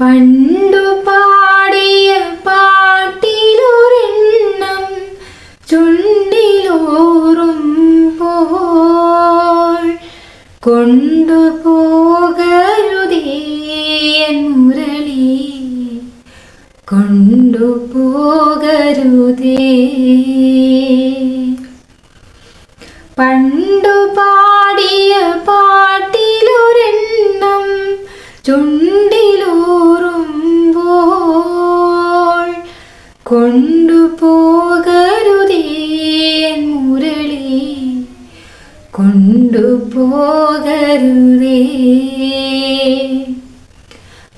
പണ്ടു പാടിയ പാട്ടിലൊരെണ്ണം ചുണ്ടിലോറും പോൾ. കൊണ്ടുപോകരുതേ എൻ മുരളി. കൊണ്ടുപോകരുതേ പണ്ടു പാടിയ കൊണ്ടുപോകരുതേ മുരളി. കൊണ്ടുപോകരുതേ.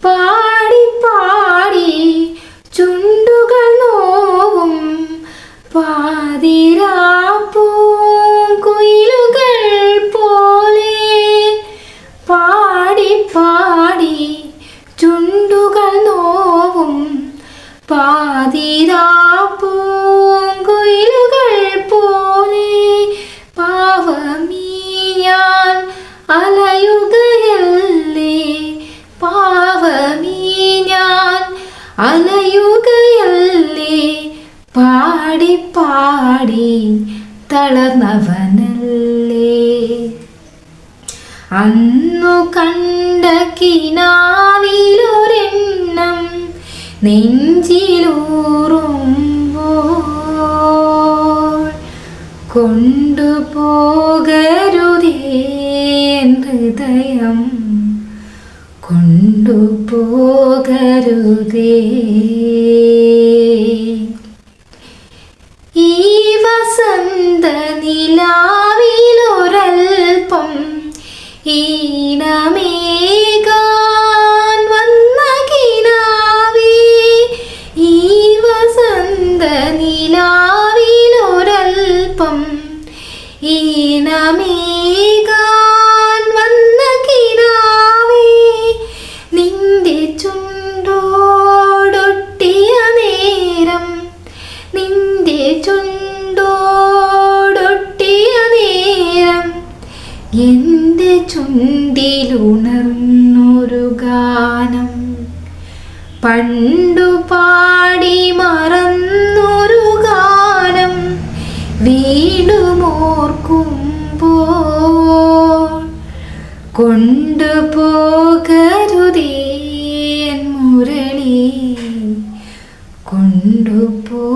പാടി പാടി ചുണ്ടുകൾ നോവും പാതിരാപ്പൂങ്കുയിലുകൾ പാതിരാപ്പൂങ്കുയിലുകൾ പോലെ പാവമീ ഞാൻ അലയുകയല്ലേ? പാവമീ ഞാൻ അലയുകയല്ലേ? പാടി പാടി തളർന്നവനല്ലേ? അന്നു കണ്ട കിനാവിലൊരെണ്ണം നെഞ്ചിലൂറുമ്പോൾ കൊണ്ടുപോകരുതേ എൻ ഹൃദയം കൊണ്ടുപോകരുതേ. ഈ വസന്ത നിലാവിലൊരൽപ്പം ഈണമേകാൻ എന്റെ ചുണ്ടിലുണർന്നൊരു ഗാനം. പണ്ടു പാടി മറന്നൊരു ഗാനം വീടുമോർക്കുമ്പോ കൊണ്ടുപോകരുതേ മുരളി. കൊണ്ടുപോകരുതേ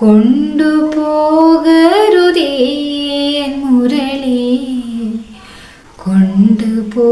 കൊണ്ടുപോകരുതേ മുരളി. കൊണ്ടുപോകരുതേ